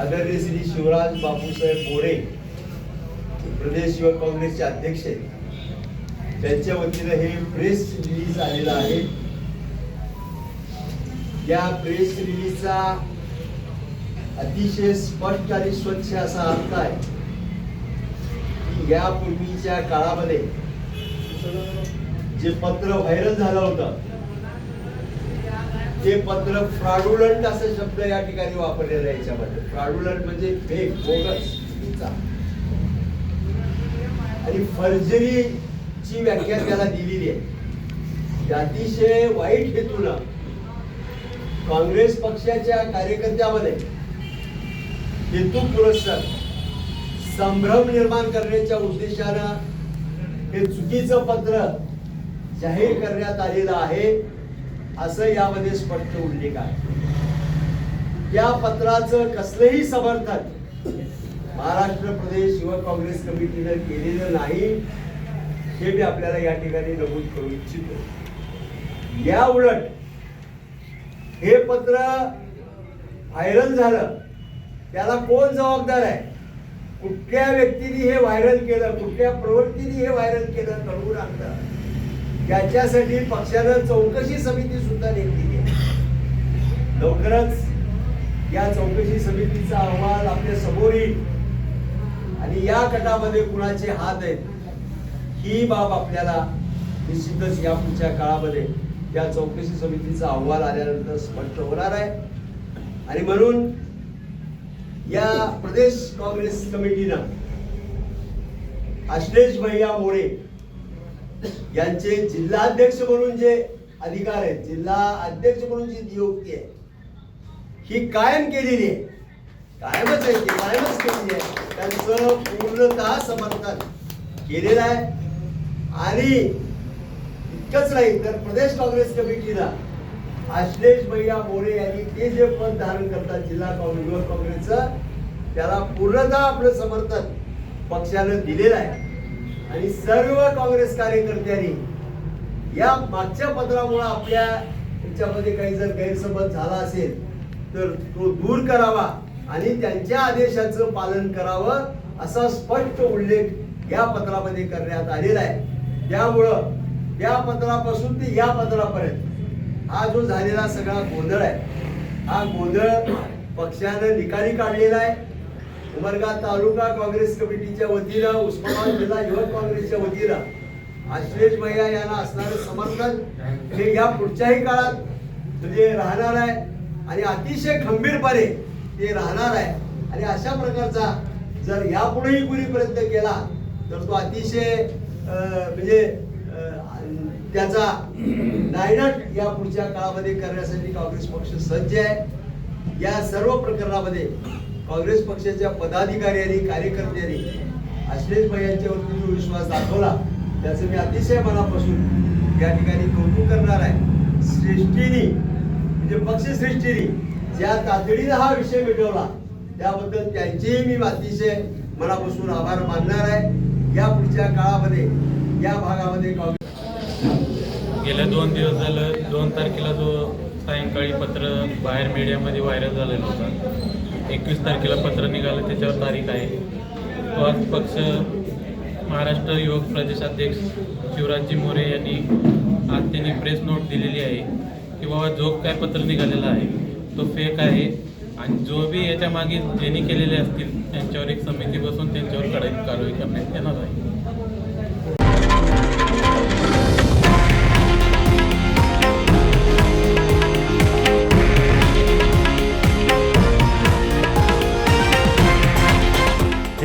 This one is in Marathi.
आदरणीय श्री शिवराज बापूसाहेब मोरे प्रदेश युवक काँग्रेसचे अध्यक्ष आहेत. त्यांच्या वतीनं हे प्रेस रिलीज आलेलं आहे. या प्रेस रिलीजचा अतिशय स्पष्ट आणि स्वच्छ असा अर्थ आहे की यापूर्वीच्या काळामध्ये जे पत्र व्हायरल झालं होतं ते पत्र फ्रॉडुलंट असा शब्द या ठिकाणी वापरलेला आहे याच्यामध्ये. फ्रॉडुलंट म्हणजे फेक बोगस आणि फर्जरी ची व्याख्या त्याला दिलेली आहे. अतिशय वाईट हेतून काँग्रेस पक्षाच्या कार्यकर्त्यामध्ये हेतू पुरस्कार संभ्रम निर्माण करण्याच्या उद्देशानं हे चुकीचं पत्र जाहीर करण्यात आलेलं आहे. असं यामध्ये स्पष्ट उल्लेख आहे. या पत्राचं कसलंही समर्थन महाराष्ट्र प्रदेश युवक काँग्रेस कमिटीनं केलेलं नाही हे मी आपल्याला या ठिकाणी नमूद करू इच्छितो. या उलट हे पत्र व्हायरल झालं त्याला कोण जबाबदार आहे? कुठल्या व्यक्तीने हे व्हायरल केलं कुठल्या प्रवृत्तीने हे व्हायरल केलं कळवून आणलं त्याच्यासाठी पक्षानं चौकशी समिती सुद्धा नेमली आहे लवकरच या चौकशी समितीचा अहवाल आपल्यासमोर येईल. आणि या गटामध्ये कुणाचे हात आहेत ही बाब आपल्याला निश्चितच या पुढच्या काळामध्ये या चौकशी समितीचा अहवाल आल्यानंतर स्पष्ट होणार आहे. आणि म्हणून या प्रदेश काँग्रेस कमिटीनं अश्लेष भैया मोरे यांचे जिल्हाध्यक्ष म्हणून जे अधिकार आहेत जिल्हा अध्यक्ष म्हणून जी नियुक्ती आहे ही कायम केलेली आहे. कायमच आहे ती कायमच केलेली आहे. त्यांचं पूर्णतः समर्थन केलेलं आहे. आणि इतकंच नाही तर प्रदेश काँग्रेस कमिटीला आश्लेष भैया मोरे यांनी ते जे पद धारण करतात जिल्हा काँग्रेस युवक काँग्रेसचं त्याला पूर्णतः आपलं समर्थन पक्षानं दिलेलं आहे. आणि सर्व काँग्रेस कार्यकर्त्यांनी या मागच्या पत्रामुळे आपल्या तुमच्यामध्ये काही जर गैरसमज झाला असेल तर तो दूर करावा आणि त्यांच्या आदेशाचं पालन करावं असा स्पष्ट उल्लेख या पत्रामध्ये करण्यात आलेला आहे. त्यामुळं या पत्रापासून ते या पत्रापर्यंत हा जो झालेला सगळा गोंधळ आहे हा गोंधळ पक्षानं निकाली काढलेला आहे. उमरगा तालुका काँग्रेस कमिटीच्या वतीनं उस्मानाबाद जिल्हा युवक काँग्रेसच्या वतीनं आश्लेष भैया यांना असणारं समर्थन हे या पुढच्याही काळात म्हणजे राहणार आहे. आणि अतिशय खंबीरपणे ते राहणार आहे. आणि अशा प्रकारचा जर यापुढेही कुणी प्रयत्न केला तर तो अतिशय म्हणजे त्याचा नायनाट या पुढच्या काळामध्ये करण्यासाठी काँग्रेस पक्ष सज्ज आहे. या सर्व प्रकरणामध्ये काँग्रेस पक्षाच्या पदाधिकारी आणि कार्यकर्त्यांनी अश्लेष भाई यांच्यावरती जो विश्वास दाखवला त्याचं मी अतिशय मनापासून या ठिकाणी कौतुक करणार आहे. श्रेष्ठीनी म्हणजे पक्षश्रेष्ठीनी ज्या तातडीनं हा विषय मिटवला त्याबद्दल त्यांचेही मी अतिशय मनापासून आभार मानणार आहे. या पुढच्या काळामध्ये या भागामध्ये काँग्रेस गेल्या दोन दिवस झालं दोन तारखेला जो सायंकाळी पत्र बाहेर मीडियामध्ये व्हायरल झालेलं होतं. एकवीस तारखेला पत्र निघालं त्याच्यावर तारीख आहे. तो आज पक्ष महाराष्ट्र युवक प्रदेशाध्यक्ष शिवराजजी मोरे यांनी आज त्यांनी प्रेस नोट दिलेली आहे की बाबा जो काय पत्र निघालेला आहे तो फेक आहे. आणि जो बी याच्या मागे ज्यांनी केलेले असतील त्यांच्यावर एक समिती बसून त्यांच्यावर कडाई कारवाई करण्यात येणार आहे.